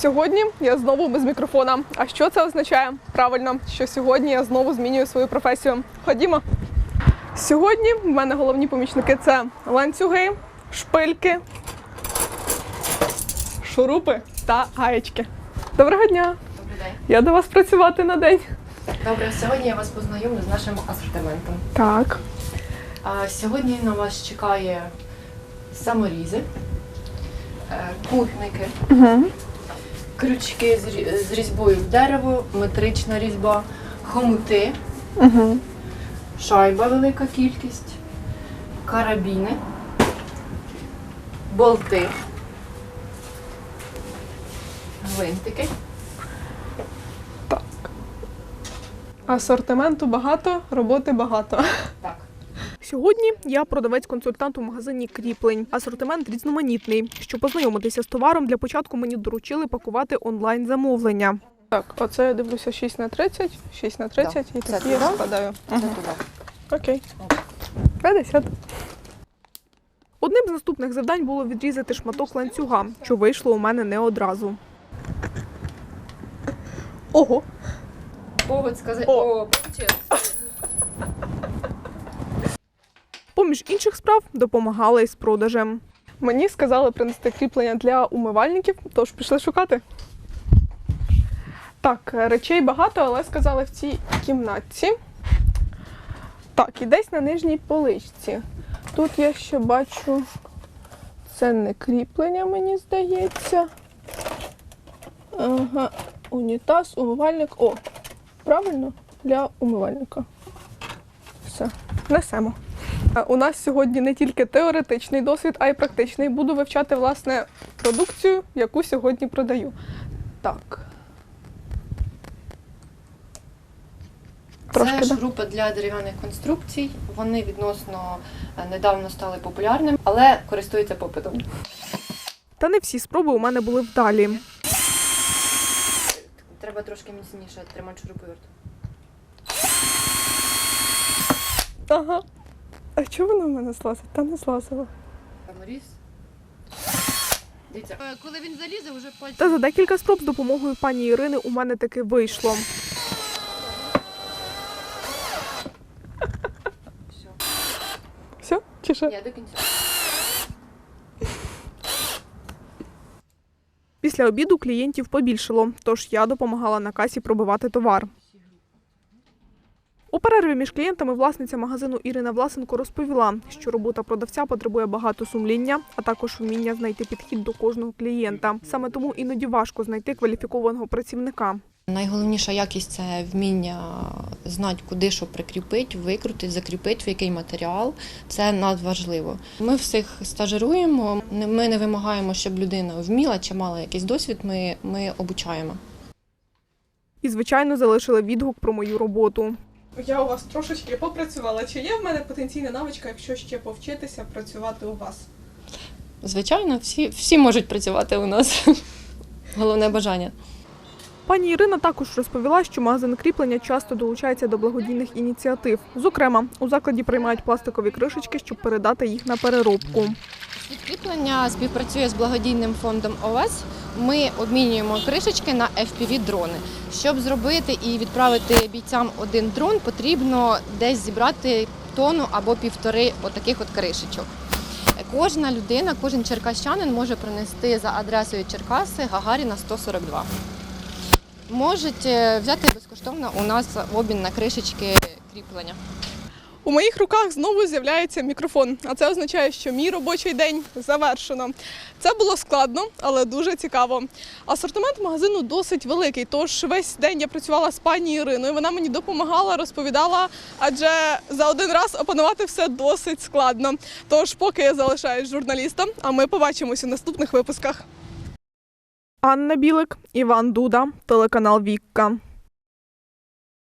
Сьогодні я знову без мікрофона. А що це означає? Правильно, що сьогодні я знову змінюю свою професію. Ходімо. Сьогодні в мене головні помічники це ланцюги, шпильки, шурупи та гаєчки. Доброго дня! Добрий день. Я до вас працювати на день. Добре, сьогодні я вас познайомлю з нашим асортиментом. Так. А сьогодні на вас чекає саморізи, е, кутники, Угу. Крючки з різьбою в дерево, метрична різьба, хомути, Угу. шайба велика кількість, карабіни, болти, гвинтики. Так. Асортименту багато, роботи багато. Сьогодні я продавець-консультант у магазині кріплень. Асортимент різноманітний. Щоб познайомитися з товаром, для початку мені доручили пакувати онлайн замовлення. Так, оце я дивлюся 6 на 30, 6 на 30 і такі я складаю. Це туди. Окей. 50. Одним з наступних завдань було відрізати шматок ланцюга, що вийшло у мене не одразу. Ого! Повод сказати, О. о. Поміж інших справ допомагала із продажем. Мені сказали принести кріплення для умивальників, тож пішли шукати. Так, речей багато, але сказали в цій кімнатці. Так, і десь на нижній поличці. Тут я ще бачу, це не кріплення, мені здається. Ага, унітаз, умивальник. О, правильно, для умивальника. Все, несемо. Е, У нас сьогодні не тільки теоретичний досвід, а й практичний. Буду вивчати власне продукцію, яку сьогодні продаю. Так. Це да? шурупи для дерев'яних конструкцій. Вони відносно е, недавно стали популярними, але користуються попитом. Та не всі спроби у мене були вдалі. Треба трошки міцніше тримати шуруповерт. Ага. А чого воно в мене злазить? Та не злазило. Саморіз. Дивіться, е, коли він залізе, вже потім. Та за декілька спроб з допомогою пані Ірини у мене таки вийшло. Все. Все? Чи що? Ні, до кінця. Після обіду клієнтів побільшало, тож я допомагала на касі пробивати товар. Перерві між клієнтами власниця магазину Ірина Власенко розповіла, що робота продавця потребує багато сумління, а також вміння знайти підхід до кожного клієнта. Саме тому іноді важко знайти кваліфікованого працівника. Найголовніша якість це вміння знати, куди що прикріпити, викрутити, закріпити, в який матеріал. Це надважливо. Ми всіх стажируємо. Ми не вимагаємо, щоб людина вміла чи мала якийсь досвід. Ми, ми обучаємо. І, звичайно, залишила відгук про мою роботу. Я у вас трошечки попрацювала. Чи є в мене потенційна навичка, якщо ще повчитися працювати у вас? Звичайно, всі, всі можуть працювати у нас. Головне бажання. Пані Ірина також розповіла, що магазин кріплення часто долучається до благодійних ініціатив. Зокрема, у закладі приймають пластикові кришечки, щоб передати їх на переробку. Підкріплення співпрацює з благодійним фондом ОВЕС. Ми обмінюємо кришечки на FPV-дрони. Щоб зробити і відправити бійцям один дрон, потрібно десь зібрати тонну або півтори отаких от кришечок. Кожна людина, кожен черкащанин може принести за адресою Черкаси Гагаріна 142. Можуть е, взяти безкоштовно у нас в обмін на кришечки кріплення. У моїх руках знову з'являється мікрофон, а це означає, що мій робочий день завершено. Це було складно, але дуже цікаво. Асортимент магазину досить великий, тож весь день я працювала з пані Іриною. Вона мені допомагала, розповідала, адже за один раз опанувати все досить складно. Тож, поки я залишаюсь журналістом, а ми побачимось у наступних випусках. Анна Білик, Іван Дуда, телеканал Вікка.